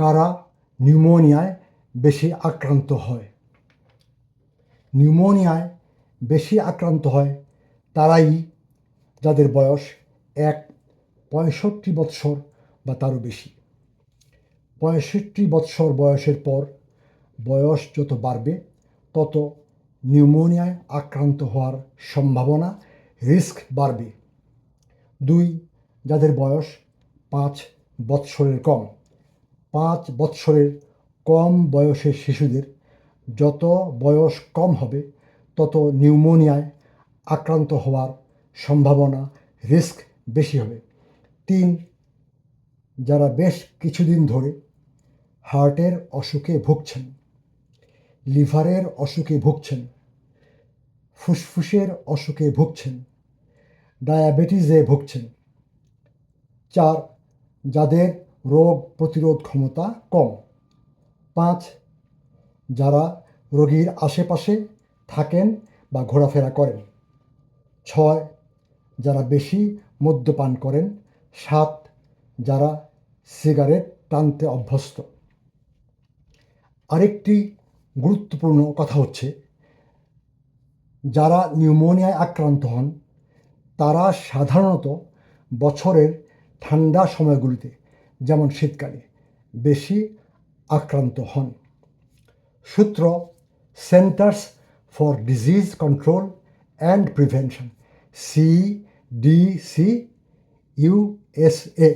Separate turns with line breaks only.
কারা নিউমোনিয়ায় বেশি আক্রান্ত হয়? নিউমোনিয়ায় বেশি আক্রান্ত হয় তারাই যাদের বয়স এক, পঁয়ষট্টি বৎসর বা তারও বেশি। পঁয়ষট্টি বৎসর বয়সের পর বয়স যত বাড়বে, তত নিউমোনিয়ায় আক্রান্ত হওয়ার সম্ভাবনা রিস্ক বাড়বে। দুই, যাদের বয়স পাঁচ বৎসরের কম। পাঁচ বৎসরের কম বয়সের শিশুদের যত বয়স কম হবে, তত নিউমোনিয়ায় আক্রান্ত হওয়ার সম্ভাবনা রিস্ক বেশি হবে। তিন, যারা বেশ কিছুদিন ধরে হার্টের অসুখে ভুগছেন, লিভারের অসুখে ভুগছেন, ফুসফুসের অসুখে ভুগছেন, ডায়াবেটিসে ভুগছেন। চার, যাদের রোগ প্রতিরোধ ক্ষমতা কম। পাঁচ, যারা রোগীর আশেপাশে থাকেন বা ঘোরাফেরা করেন। ছয়, যারা বেশি মদ্যপান করেন। সাত, যারা সিগারেট টানতে অভ্যস্ত। আরেকটি গুরুত্বপূর্ণ কথা হচ্ছে, যারা নিউমোনিয়ায় আক্রান্ত হন, তারা সাধারণত বছরের ঠান্ডা সময়গুলিতে যেমন শীতকালে বেশি আক্রান্ত হন। সূত্র centers for disease control and prevention C D C USA